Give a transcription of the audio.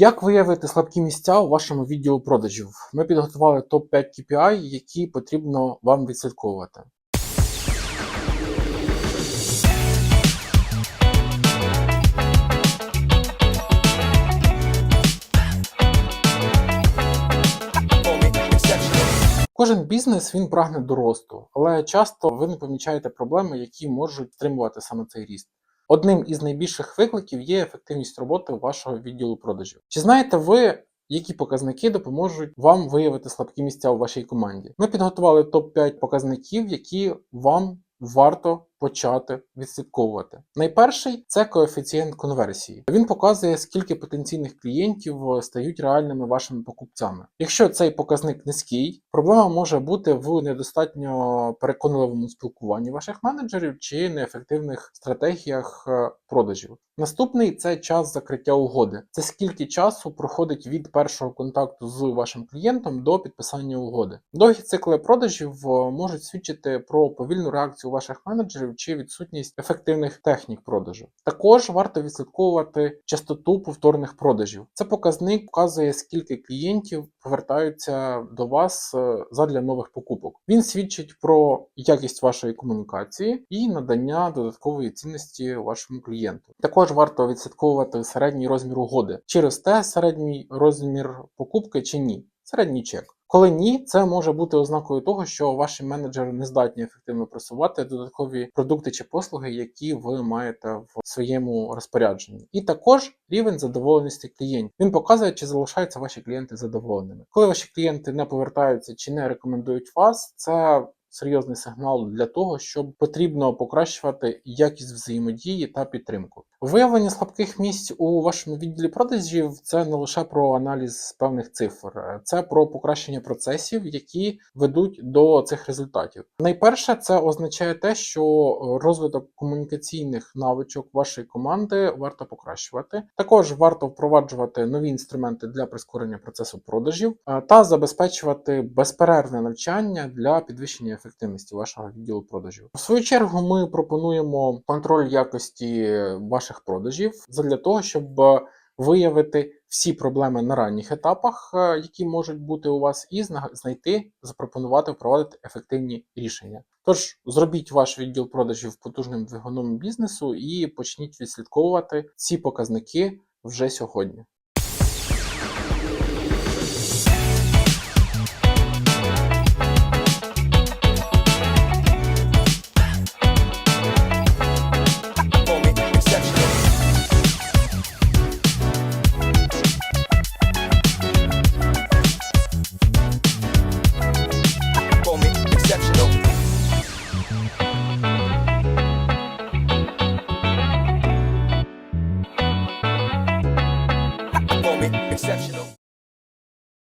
Як виявити слабкі місця у вашому відділу продажів? Ми підготували топ-5 KPI, які потрібно вам відслідковувати. Кожен бізнес він прагне до росту, але часто ви не помічаєте проблеми, які можуть стримувати саме цей ріст. Одним із найбільших викликів є ефективність роботи вашого відділу продажів. Чи знаєте ви, які показники допоможуть вам виявити слабкі місця у вашій команді? Ми підготували топ-5 показників, які вам варто почати відслідковувати. Найперший це коефіцієнт конверсії. Він показує, скільки потенційних клієнтів стають реальними вашими покупцями. Якщо цей показник низький, проблема може бути в недостатньо переконливому спілкуванні ваших менеджерів чи неефективних стратегіях е, продажів. Наступний це час закриття угоди. Це скільки часу проходить від першого контакту з вашим клієнтом до підписання угоди. Довгі цикли продажів е, можуть свідчити про повільну реакцію ваших менеджерів чи відсутність ефективних технік продажу. Також варто відслідковувати частоту повторних продажів. Це показник показує, скільки клієнтів повертаються до вас е, задля нових покупок. Він свідчить про якість вашої комунікації і надання додаткової цінності вашому клієнту. Також варто відслідковувати середній розмір угоди, чи росте середній розмір покупки чи ні. Середній чек. Коли ні, це може бути ознакою того, що ваші менеджери не здатні ефективно просувати додаткові продукти чи послуги, які ви маєте в своєму розпорядженні. І також рівень задоволеності клієнтів. Він показує, чи залишаються ваші клієнти задоволеними. Коли ваші клієнти не повертаються чи не рекомендують вас, це серйозний сигнал для того, щоб потрібно покращувати якість взаємодії та підтримку. Виявлення слабких місць у вашому відділі продажів це не лише про аналіз певних цифр, це про покращення процесів, які ведуть до цих результатів. Найперше, це означає те, що розвиток комунікаційних навичок вашої команди варто покращувати. Також варто впроваджувати нові інструменти для прискорення процесу продажів е, та забезпечувати безперервне навчання для підвищення ефективності вашого відділу продажів. В свою чергу, ми пропонуємо контроль якості ваших продажів для того, щоб виявити всі проблеми на ранніх етапах, е, які можуть бути у вас, і знайти, запропонувати впровадити ефективні рішення. Тож зробіть ваш відділ продажів потужним двигуном бізнесу і почніть відслідковувати ці показники вже сьогодні.